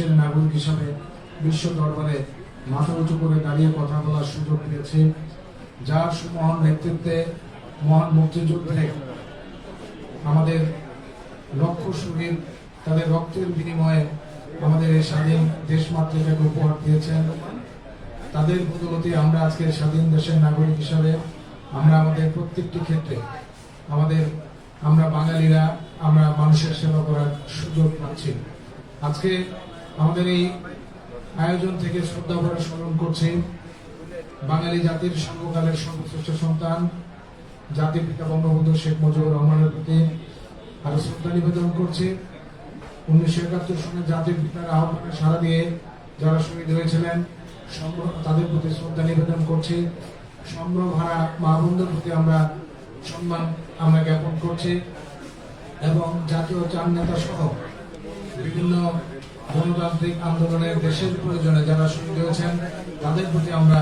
দেশের নাগরিক হিসাবে বিশ্ব দরবারে মাথা উঁচু করে দাঁড়িয়ে কথা বলার সুযোগ পেয়েছি, যার মহান নেতৃত্বে মহান মুক্তিযুদ্ধে আমাদের লক্ষ শহীদ তাদের রক্তের বিনিময়ে আমাদের এই স্বাধীন দেশ মাতৃকাকে উপহার দিয়েছেন। তাদের বদলতে আমরা আজকে স্বাধীন দেশের নাগরিক হিসাবে আমরা আমাদের প্রত্যেকটি ক্ষেত্রে আমাদের, আমরা বাঙালিরা আমরা মানুষের সেবা করার সুযোগ পাচ্ছি। আজকে আমাদের এই আয়োজন থেকে শ্রদ্ধা ভরে স্মরণ করছে বাঙালি জাতির সর্বকালের সর্বশ্রেষ্ঠ সন্তান জাতির পিতা বঙ্গবন্ধু শেখ মুজিবুর রহমানের প্রতি আরও শ্রদ্ধা নিবেদন করছে। উনিশশো একাত্তর সনে জাতির পিতার আহ্বানে সারা দিয়ে যারা শহীদ হয়েছিলেন তাদের প্রতি শ্রদ্ধা নিবেদন করছি। সম্ভ্রভারা মা বন্ধুর প্রতি আমরা সম্মান আমরা জ্ঞাপন করছি এবং জাতীয় চার নেতা সহ বিভিন্ন গণতান্ত্রিক আন্দোলনের দেশের প্রয়োজনে যারা শহীদ হয়েছেন তাদের প্রতি আমরা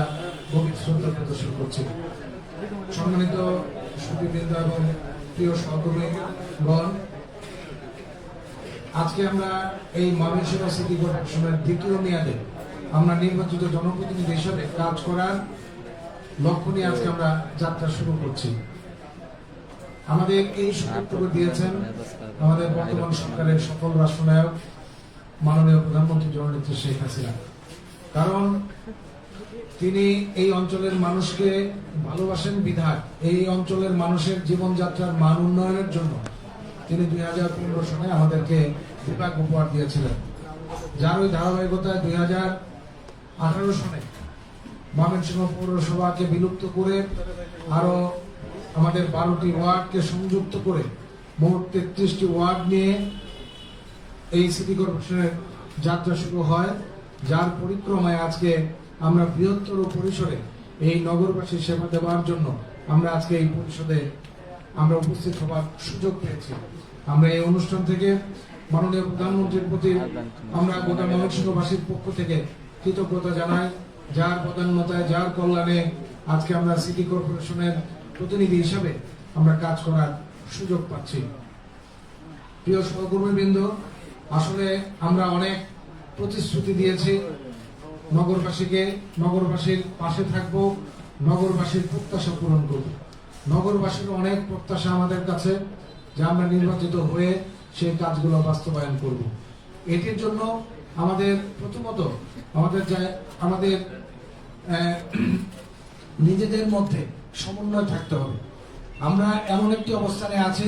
গভীর শ্রদ্ধা প্রদর্শন করছি। সম্মানিত সুদীবৃন্দ এবং প্রিয় সহকর্মীগণ, আজকে আমরা এই ময়মনসিংহ সিটি কর্পোরেশনের দ্বিতীয় মেয়াদে আমরা নির্বাচিত জনপ্রতিনিধি হিসেবে কাজ করার লক্ষ্য নিয়ে আজকে আমরা যাত্রা শুরু করছি। আমাদের এই সুযোগটুকু দিয়েছেন আমাদের বর্তমান সরকারের সকল রাষ্ট্রনায়ক মাননীয় প্রধানমন্ত্রী জননেত্রী শেখ হাসিনা। কারণ তিনি এই অঞ্চলের মানুষকে ভালোবাসেন বিধায়। এই অঞ্চলের মানুষের জীবনযাত্রার মান উন্নয়নের জন্য তিনি দুই হাজার পনেরো সনে আমাদেরকে বিভাগ উপহার দিয়েছিলেন। যার ওই ধারাবাহিকতায় দুই হাজার আঠারো সনে ময়মনসিংহ পৌরসভাকে বিলুপ্ত করে আরও আমাদের বারোটি ওয়ার্ডকে সংযুক্ত করে মোট তেত্রিশটি ওয়ার্ড নিয়ে এই সিটি কর্পোরেশনের যাত্রা শুরু হয়। যার পরিক্রমায় আজকে আমরা বৃহত্তর পরিসরে এই নগরবাসীর সেবা দেওয়ার জন্য আমরা আজকে এই পরিষদে আমরা উপস্থিত হওয়ার সুযোগ পেয়েছি। আমরা এই অনুষ্ঠান থেকে মাননীয় প্রধানমন্ত্রীর প্রতি আমরা গোটা ময়মনসিংহবাসীর পক্ষ থেকে কৃতজ্ঞতা জানাই। যার প্রধানমতায় যার কল্যাণে আজকে আমরা সিটি কর্পোরেশনের প্রতিনিধি হিসাবে আমরা কাজ করার সুযোগ পাচ্ছি। প্রিয় সহকর্মীবৃন্দ আসলে আমরা অনেক প্রতিশ্রুতি দিয়েছি। নগরবাসীকে, নগরবাসীর পাশে থাকব, নগরবাসীর প্রত্যাশা পূরণ করব। নগরবাসীর অনেক প্রত্যাশা আমাদের কাছে যে আমরা নির্বাচিত হয়ে সেই কাজগুলো বাস্তবায়ন করব। এটির জন্য আমাদের প্রথমত আমাদের যে, আমাদের নিজেদের মধ্যে সমন্বয় থাকতে হবে। আমরা এমন একটি অবস্থানে আছি,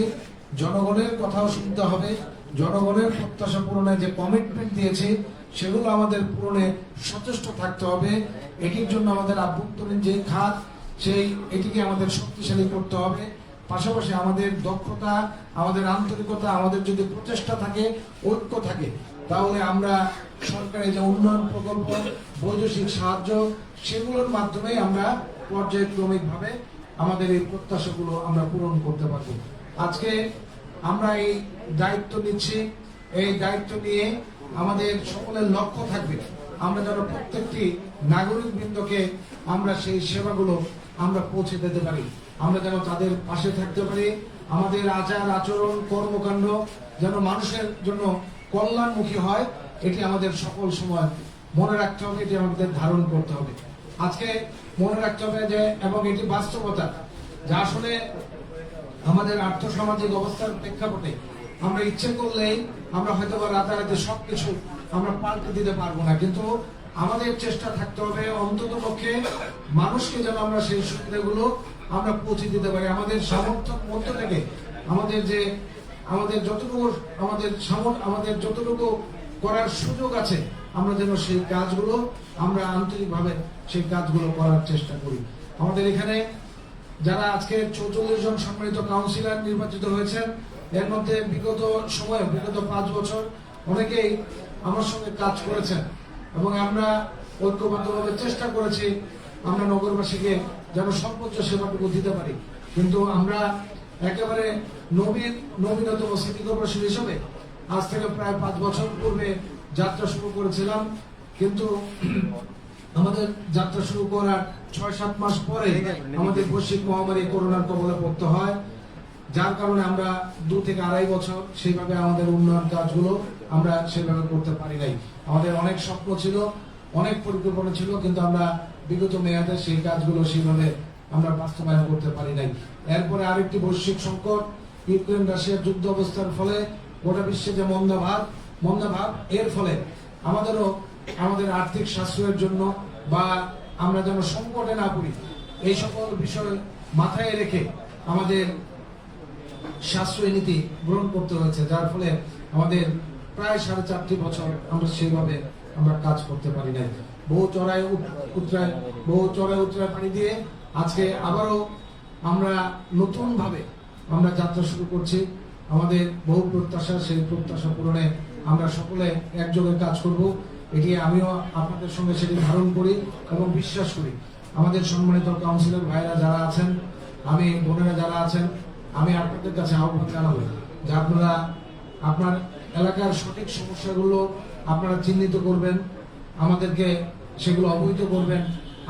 জনগণের কথাও শুনতে হবে জনগণের প্রত্যাশা পূরণে যে কমিটমেন্ট দিয়েছে, সেগুলো আমাদের পূরণে সচেষ্ট থাকতে হবে। এটির জন্য আমাদের আভ্যন্তরীণ যে খাত, সেই, এটিকে আমাদের শক্তিশালী করতে হবে। পাশাপাশি আমাদের দক্ষতা, আমাদের আন্তরিকতা, আমাদের যদি প্রচেষ্টা থাকে, ঐক্য থাকে, তাহলে আমরা সরকারের যে উন্নয়ন প্রকল্প, বৈদেশিক সাহায্য, সেগুলোর মাধ্যমে আমরা পর্যায়ক্রমিকভাবে আমাদের এই প্রত্যাশাগুলো আমরা পূরণ করতে পারব। আজকে আমরা এই দায়িত্ব নিচ্ছি। এই দায়িত্ব নিয়ে আমাদের সকলের লক্ষ্য থাকবে। আমরা যেন প্রত্যেকটি নাগরিক বৃন্দকে আমরা সেই সেবাগুলো আমরা পৌঁছে দিতে পারি। আমরা যেন তাদের পাশে থাকতে পারি। আমাদের আচার, আচরণ, কর্মকাণ্ড যেন মানুষের জন্য কল্যাণমুখী হয়, এটি আমাদের সকল সময় মনে রাখতে হবে, এটি আমাদের ধারণ করতে হবে। আজকে মনে রাখতে হবে যে, এবং এটি বাস্তবতা, যা আসলে আমাদের আর্থসামাজিক অবস্থার প্রেক্ষাপটে আমরা ইচ্ছে করলেই আমরা হয়তো বা রাতারাতি সবকিছু আমরা পাল্টে দিতে পারব না। কিন্তু আমাদের চেষ্টা থাকতে হবে অন্তত পক্ষে মানুষকে যেন আমরা সেই সুবিধাগুলো আমরা পৌঁছে দিতে পারি। আমাদের সামর্থ্য মধ্য থেকে আমাদের যে আমাদের যতটুকু আমাদের সামর্থ্য আমাদের যতটুকু করার সুযোগ আছে, আমরা যেন সেই কাজগুলো আমরা আন্তরিকভাবে সেই কাজগুলো করার চেষ্টা করি। আমাদের এখানে যারা আজকে চৌচল্লিশ জন সম্মানিত কাউন্সিলর নির্বাচিত হয়েছেন এর মধ্যে বিগত সময়ে, বিগত পাঁচ বছর অনেকেই আমার সঙ্গে কাজ করেছেন এবং আমরা ঐক্যবদ্ধভাবে চেষ্টা করেছি আমরা নগরবাসীকে যেন সর্বোচ্চ সেবাটুকু দিতে পারি। কিন্তু আমরা একেবারে নবীন, নবীনতম সিটি কর্পোরেশন হিসেবে আজ থেকে প্রায় পাঁচ বছর পূর্বে যাত্রা শুরু করেছিলাম। কিন্তু আমাদের যাত্রা শুরু করার ছয় সাত মাস পরে আমাদের বৈশ্বিক মহামারী করোনার কবলে পড়তে হয়। যার কারণে আমরা দু থেকে আড়াই বছর সেইভাবে আমাদের উন্নয়ন কাজগুলো আমরা সেভাবে করতে পারি নাই। আমাদের অনেক স্বপ্ন ছিল, অনেক পরিকল্পনা ছিল, কিন্তু আমরা বিগত মেয়াদে সেই কাজগুলো সেইভাবে আমরা বাস্তবায়ন করতে পারি নাই। এরপরে আরেকটি বৈশ্বিক সংকট, ইউক্রেন রাশিয়ার যুদ্ধ অবস্থার ফলে গোটা বিশ্বে যে মন্দাভাব মন্দাভাব এর ফলে আমাদেরও আমাদের আর্থিক সাশ্রয়ের জন্য বা আমরা যেন সংকটে না পড়ি, এই সকল বিষয় মাথায় রেখে আমাদের সাশ্রয় নীতি গ্রহণ করতে হয়েছে, যার ফলে আমাদের প্রায় সাড়ে চারটি বছর আমরা সেইভাবে আমরা কাজ করতে পারি নাই। বহু চড়াই উত- উতরায়, বহু চড়াই উতরায় পানি দিয়ে আজকে আবারও আমরা নতুন ভাবে আমরা যাত্রা শুরু করছি। আমাদের বহু প্রত্যাশা, সেই প্রত্যাশা পূরণে আমরা সকলে একযোগে কাজ করব। এটি আমিও আপনাদের সঙ্গে সেটি ধারণ করি এবং বিশ্বাস করি। আমাদের সম্মানিত কাউন্সিলর ভাইরা যারা আছেন, আমি বোনেরা যারা আছেন আমি আপনাদের কাছে আহ্বান জানাব যে আপনারা, আপনার এলাকার সঠিক সমস্যাগুলো আপনারা চিহ্নিত করবেন, আমাদেরকে সেগুলো অবহিত করবেন।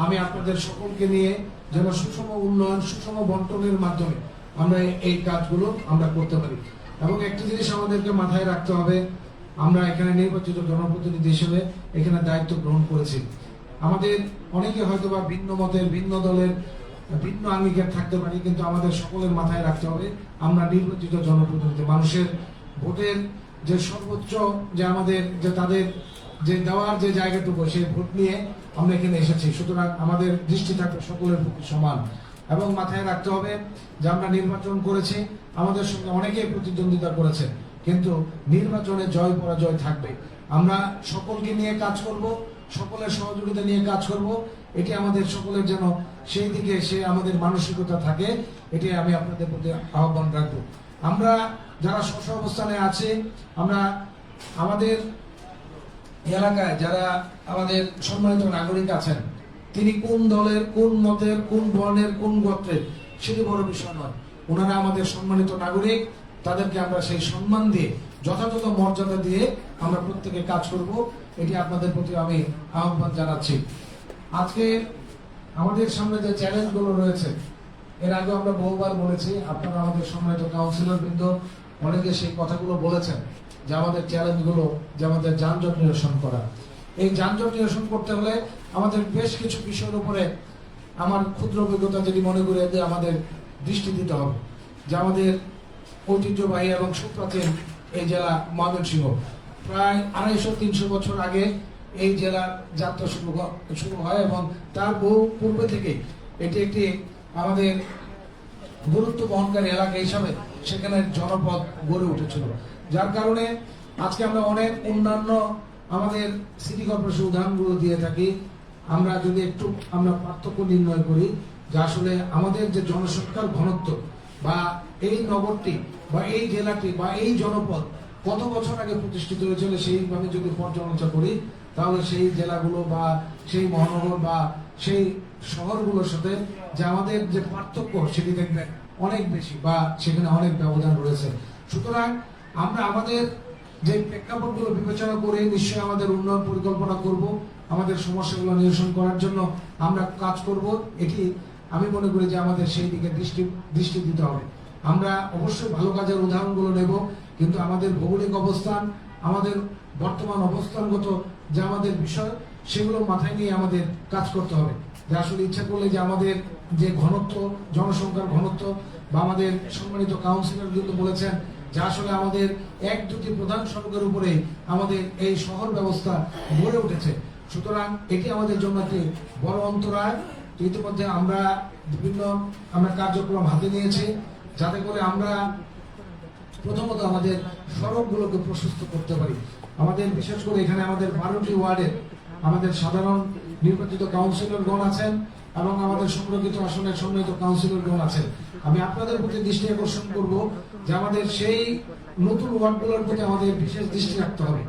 আমি আপনাদের সকলকে নিয়ে যেন সুষম উন্নয়ন, সুষম বন্টনের মাধ্যমে আমরা এই কাজগুলো আমরা করতে পারি। এবং একটি জিনিস আমাদেরকে মাথায় রাখতে হবে, আমরা এখানে নির্বাচিত জনপ্রতিনিধি হিসেবে এখানে দায়িত্ব গ্রহণ করেছি। আমাদের অনেকে হয়তো বা ভিন্ন মতের, ভিন্ন দলের ভিন্ন আঙ্গিকের থাকতে পারি, কিন্তু আমাদের সকলের মাথায় রাখতে হবে, আমরা নির্বাচিত জনপ্রতিনিধি, মানুষের ভোটের যে সর্বোচ্চ যে আমাদের, যে তাদের যে দেওয়ার যে জায়গাটুকু, সেই ভোট নিয়ে আমরা এখানে এসেছি। সুতরাং আমাদের দৃষ্টি থাকবে সকলের প্রতি সমান। এবং মাথায় রাখতে হবে যে আমরা নির্বাচন করেছি, আমাদের সঙ্গে অনেকেই প্রতিদ্বন্দ্বিতা করেছে, কিন্তু নির্বাচনে জয় পরাজয় থাকবে। আমরা সকলকে নিয়ে কাজ করব, সকলের সহযোগিতা নিয়ে কাজ করব, এটি আমাদের সকলের যেন সেই দিকে সে আমাদের মানসিকতা থাকে এটি আমি আপনাদের প্রতি আহ্বান রাখব। আমরা যারা স্ব অবস্থানে আছে, আমরা আমাদের এলাকায় যারা আমাদের সম্মানিত নাগরিক আছেন, তিনি কোন দলের, কোন মতের, কোন বর্ণের, কোন গোত্রের, সেটি বড় বিষয় নয়। ওনারা আমাদের সম্মানিত নাগরিক, তাদেরকে আমরা সেই সম্মান দিয়ে, যথাযথ মর্যাদা দিয়ে আমরা প্রত্যেকে কাজ করব, এটি আপনাদের প্রতি আমি আহ্বান জানাচ্ছি। আজকে আমাদের সামনে যে চ্যালেঞ্জগুলো রয়েছে, এর আগে আমরা বহুবার বলেছি, আপনারা আমাদের সম্মানিত কাউন্সিলর বৃন্দ, অনেকে সেই কথাগুলো বলেছেন যে আমাদের চ্যালেঞ্জগুলো যে আমাদের যানজট নিরসন করা। এই যানজট নিরসন করতে হলে আমাদের বেশ কিছু বিষয়ের উপরে আমার ক্ষুদ্র অভিজ্ঞতা যদি মনে করে যে আমাদের দৃষ্টি দিতে হবে। যে আমাদের ঐতিহ্যবাহী এবং সুপ্রাচীন এই জেলা ময়মনসিংহ, প্রায় আড়াইশো তিনশো বছর আগে এই জেলার যাত্রা শুরু শুরু হয় এবং তার বহু পূর্বে থেকে এটি একটি আমাদের গুরুত্ব বহনকারী এলাকা হিসাবে সেখানে জনপদ গড়ে উঠেছিল। যার কারণে আজকে আমরা অনেক অন্যান্য আমাদের সিটি কর্পোরেশন উদাহরণগুলো দিয়ে থাকি। আমরা যদি একটু আমরা পার্থক্য নির্ণয় করি যে আসলে আমাদের যে জনসংখ্যার ঘনত্ব বা এই নগরটি বা এই জেলাটি বা এই জনপদ কত বছর আগে প্রতিষ্ঠিত হয়েছিল সেইভাবে যদি পর্যালোচনা করি তাহলে সেই জেলাগুলো বা সেই মহানগর বা সেই শহরগুলোর সাথে যে আমাদের যে পার্থক্য সেটি দেখবেন অনেক বেশি বা সেখানে অনেক ব্যবধান রয়েছে। সুতরাং আমরা আমাদের যে প্রেক্ষাপটগুলো বিবেচনা করে নিশ্চয়ই আমাদের উন্নয়ন পরিকল্পনা করব, আমাদের সমস্যাগুলো নিরসন করার জন্য আমরা কাজ করব। এটি আমি মনে করি যে আমাদের সেই দিকে দৃষ্টি দৃষ্টি দিতে হবে। আমরা অবশ্যই ভালো কাজের উদাহরণগুলো নেব, কিন্তু আমাদের ভৌগোলিক অবস্থান, আমাদের বর্তমান অবস্থানগত যে আমাদের বিষয়, সেগুলো মাথায় নিয়ে আমাদের কাজ করতে হবে। যে আসলে ইচ্ছা করলে যে আমাদের যে ঘনত্ব, জনসংখ্যার ঘনত্ব, বা আমাদের সম্মানিত কাউন্সিলর কিন্তু বলেছেন, যে আসলে আমাদের এক দুটি প্রধান সড়কের উপরে আমাদের এই শহর ব্যবস্থা গড়ে উঠেছে। সুতরাং এটি আমাদের জন্য একটি বড় অন্তরায়। ইতিমধ্যে আমরা বিভিন্ন, আমরা কার্যক্রম হাতে নিয়েছি, যাতে করে আমরা প্রথমত আমাদের সড়কগুলোকে প্রশস্ত করতে পারি। আমাদের, বিশেষ করে এখানে আমাদের বারোটি ওয়ার্ডের আমাদের সাধারণ নির্বাচিত কাউন্সিলরগণ আছেন এবং আমাদের সংরক্ষিত আসনের সম্মিলিত কাউন্সিলরগণ আছেন। আমি আপনাদের প্রতি দৃষ্টি আকর্ষণ করব যে আমাদের সেই নতুন ওয়ার্ডগুলোর প্রতি আমাদের বিশেষ দৃষ্টি রাখতে হবে।